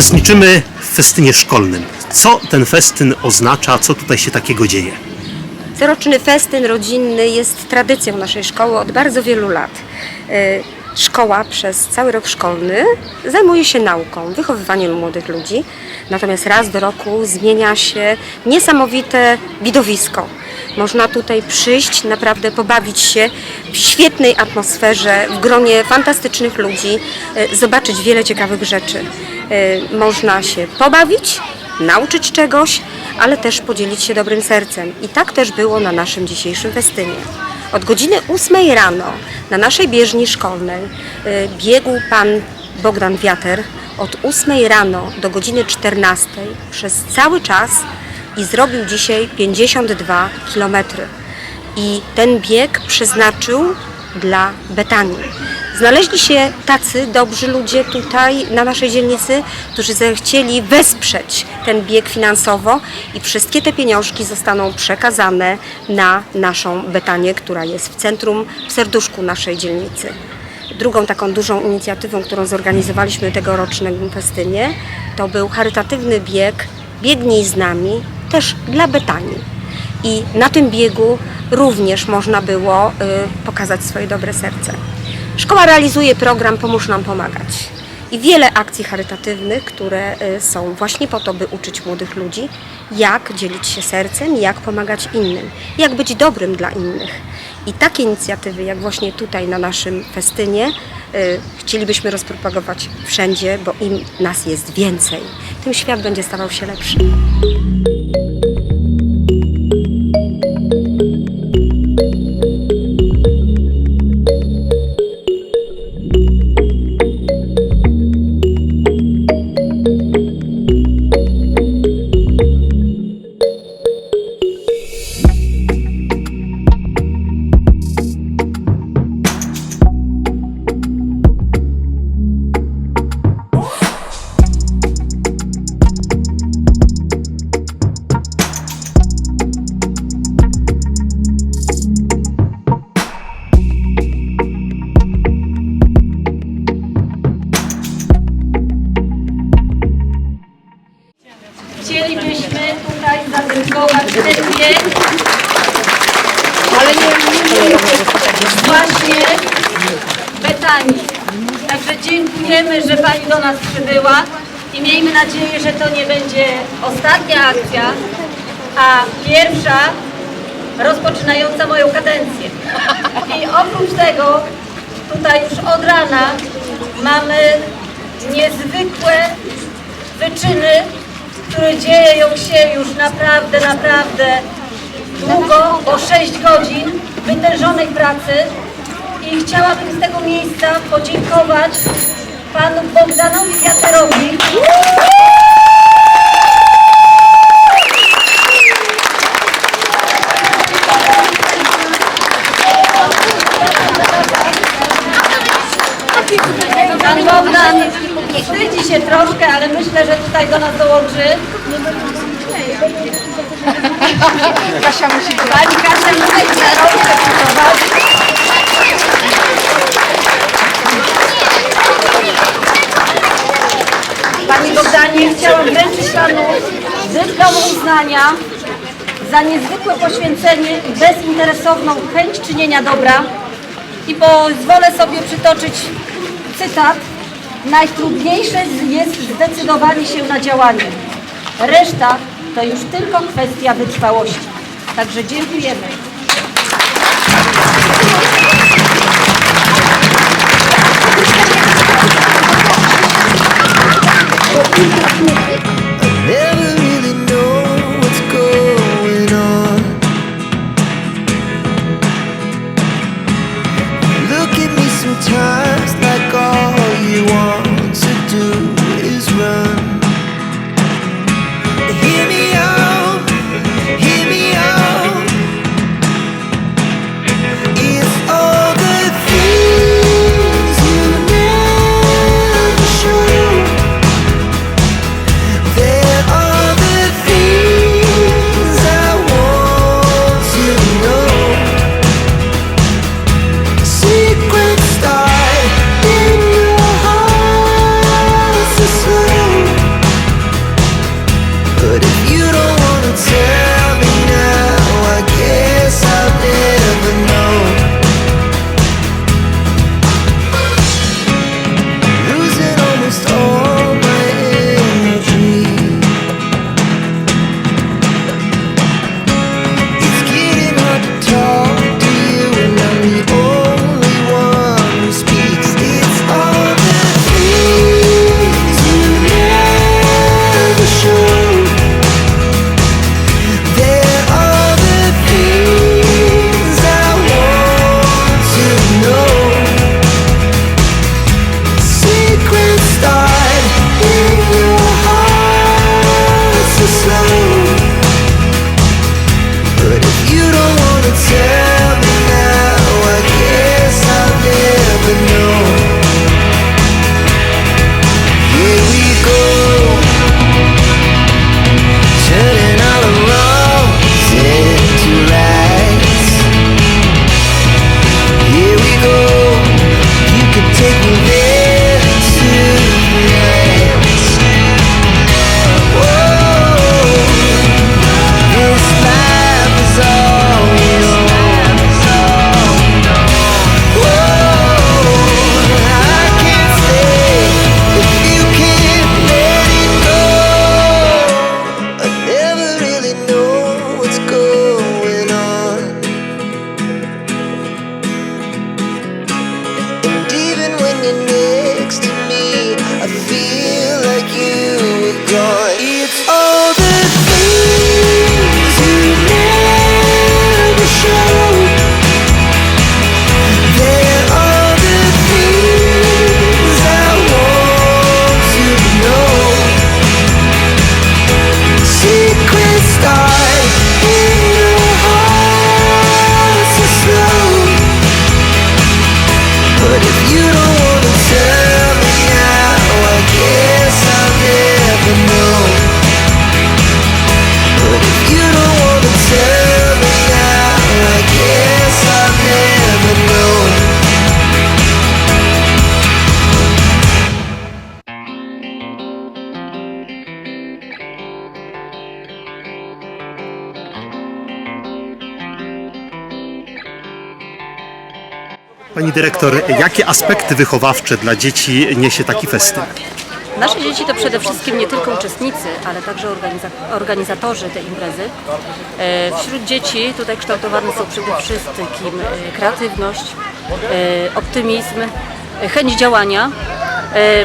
Uczestniczymy w festynie szkolnym. Co ten festyn oznacza? Co tutaj się takiego dzieje? Coroczny festyn rodzinny jest tradycją naszej szkoły od bardzo wielu lat. Y, Szkoła przez cały rok szkolny zajmuje się nauką, wychowywaniem młodych ludzi, natomiast raz do roku zmienia się niesamowite widowisko. Można tutaj przyjść, naprawdę pobawić się w świetnej atmosferze, w gronie fantastycznych ludzi, y, zobaczyć wiele ciekawych rzeczy. Y, Można się pobawić, nauczyć czegoś, ale też podzielić się dobrym sercem. I tak też było na naszym dzisiejszym festynie. Od godziny 8 rano na naszej bieżni szkolnej y, biegł pan Bogdan Wiater od 8 rano do godziny 14 przez cały czas i zrobił dzisiaj 52 kilometry. I ten bieg przeznaczył dla Betanii. Znaleźli się tacy dobrzy ludzie tutaj na naszej dzielnicy, którzy zechcieli wesprzeć ten bieg finansowo i wszystkie te pieniążki zostaną przekazane na naszą Betanię, która jest w centrum, w serduszku naszej dzielnicy. Drugą taką dużą inicjatywą, którą zorganizowaliśmy tegorocznym festynie, to był charytatywny bieg Biegnij z nami, też dla Betanii. I na tym biegu również można było y, pokazać swoje dobre serce. Szkoła realizuje program Pomóż nam pomagać i wiele akcji charytatywnych, które y, są właśnie po to, by uczyć młodych ludzi, jak dzielić się sercem, jak pomagać innym, jak być dobrym dla innych. I takie inicjatywy, jak właśnie tutaj na naszym festynie, y, chcielibyśmy rozpropagować wszędzie, bo im nas jest więcej, tym świat będzie stawał się lepszy. Do nas przybyła i miejmy nadzieję, że to nie będzie ostatnia akcja, a pierwsza rozpoczynająca moją kadencję. I oprócz tego tutaj już od rana mamy niezwykłe wyczyny, które dzieją się już naprawdę, naprawdę długo, bo 6 godzin wytężonej pracy i chciałabym z tego miejsca podziękować panu Bogdanowi Wiaterowi. Pan Panie Bogdanie, chciałam wręczyć Panu dyplom uznania za niezwykłe poświęcenie i bezinteresowną chęć czynienia dobra. I pozwolę sobie przytoczyć cytat. Najtrudniejsze jest zdecydowanie się na działanie. Reszta to już tylko kwestia wytrwałości. Także dziękujemy. Pani dyrektor, jakie aspekty wychowawcze dla dzieci niesie taki festyn? Nasze dzieci to przede wszystkim nie tylko uczestnicy, ale także organiza- organizatorzy tej imprezy. E, Wśród dzieci tutaj kształtowane są przede wszystkim e, kreatywność, e, optymizm, chęć działania.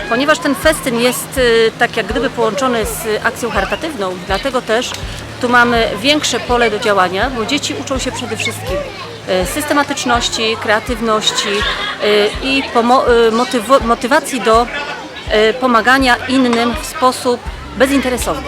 Ponieważ ten festyn jest tak jak gdyby połączony z akcją charytatywną, dlatego też tu mamy większe pole do działania, bo dzieci uczą się przede wszystkim systematyczności, kreatywności e, i motywo- motywacji do pomagania innym w sposób bezinteresowny.